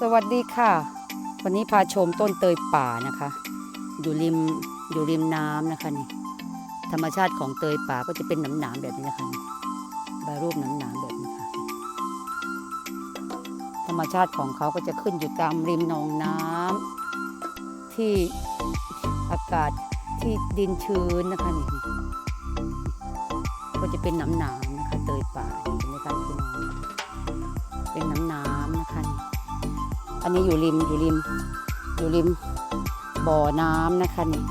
สวัสดีค่ะ วันนี้พาชมต้นเตยป่านะคะ อยู่ริมอยู่ริมน้ำนะคะนี่ธรรมชาติของเตยป่าก็จะเป็นหนามหนามๆแบบนี้นะคะใบรูปหนามหนามๆแบบนี้ค่ะ ธรรมชาติของเขาก็จะขึ้นอยู่ตามริมหนองน้ำที่อากาศที่ดินชื้นนะคะนี่ก็จะเป็นหนามหนามๆนะคะ เตยป่าเห็นไหมคะพี่น้องเป็นน้ำน้ำนะคะนี่ อันนี้อยู่ริมอยู่ริมอยู่ริมบ่อน้ำนะคะนี่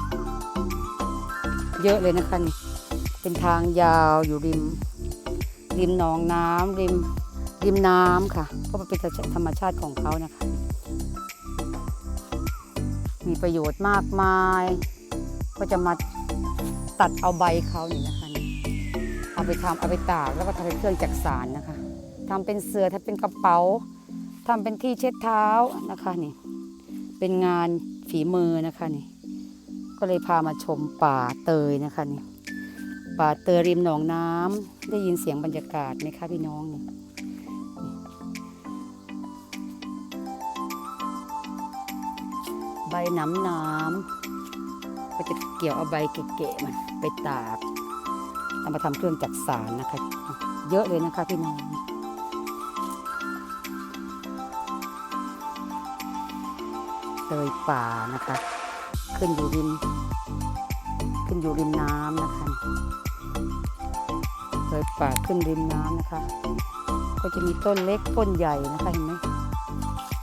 เยอะเลยนะคะนี่เป็นทางยาวอยู่ริม ริมหนองน้ำริมริมน้ำค่ะ เพราะมันเป็นธรรมชาติของเขานะคะ มีประโยชน์มากมาย ก็จะมาตัดเอาใบเขานี่นะคะนี่เอาไปทำเอาไปตากแล้วก็ทำเป็นเครื่องจักสานนะคะทำเป็นเสือทำเป็นกระเป๋า ทำเป็นที่เช็ดเท้านะคะนี่เป็นงานฝีมือนะคะนี่ก็เลยพามาชมป่าเตยนะคะนี่ป่าเตยริมหนองน้ำได้ยินเสียงบรรยากาศไหมคะพี่น้องนี่ใบน้ำน้ำก็จะเกี่ยวเอาใบเก๋ๆมันไปตากเอามาทำเครื่องจักสานนะคะ เยอะเลยนะคะพี่น้อง ยป่านะคะ ขึ้นอยู่ริม ขึ้นอยู่ริมน้ำนะคะเตยป่าขึ้นริมน้ำนะคะ ก็จะมีต้นเล็กต้นใหญ่นะคะเห็นไหม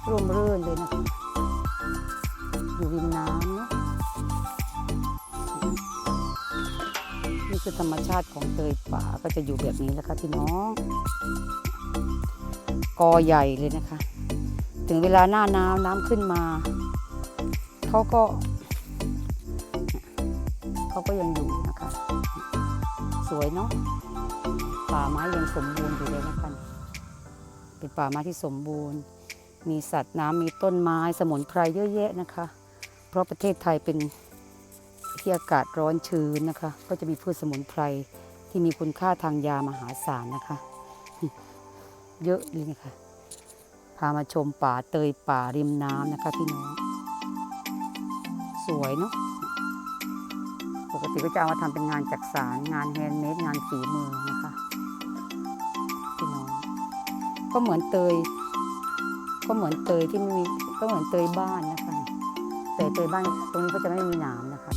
ร่วมรื่นเลยนะคะ อยู่ริมน้ำเนาะนี่คือธรรมชาติของเตยป่าก็จะอยู่แบบนี้แหละคะพี่น้อง กอใหญ่เลยนะคะ ถึงเวลาหน้าน้ำน้ำขึ้นมา เขาก็ เขาก็ยังอยู่นะคะ สวยเนาะป่าไม้ยังสมบูรณ์อยู่เลยนะคะเป็นป่าไม้ที่สมบูรณ์ มีสัตว์น้ำมีต้นไม้สมุนไพรเยอะแยะนะคะ เพราะประเทศไทยเป็นที่อากาศร้อนชื้นนะคะ ก็จะมีพืชสมุนไพรที่มีคุณค่าทางยามหาศาลนะคะ เยอะเลยนะคะพามาชมป่าเตยป่าริมน้ำนะคะพี่น้อง สวยเนาะปกติก็จะเอามาทำเป็นงานจักสารงานแฮนด์เมดงานฝีมือนะคะพี่น้องก็เหมือนเตย ก็เหมือนเตยที่ไม่มีก็เหมือนเตยบ้านนะคะแต่เตยบ้านตรงนี้ก็จะไม่มีหนามนะคะ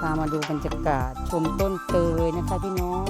พามาดูบรรยากาศชมต้นเตยนะคะพี่น้อง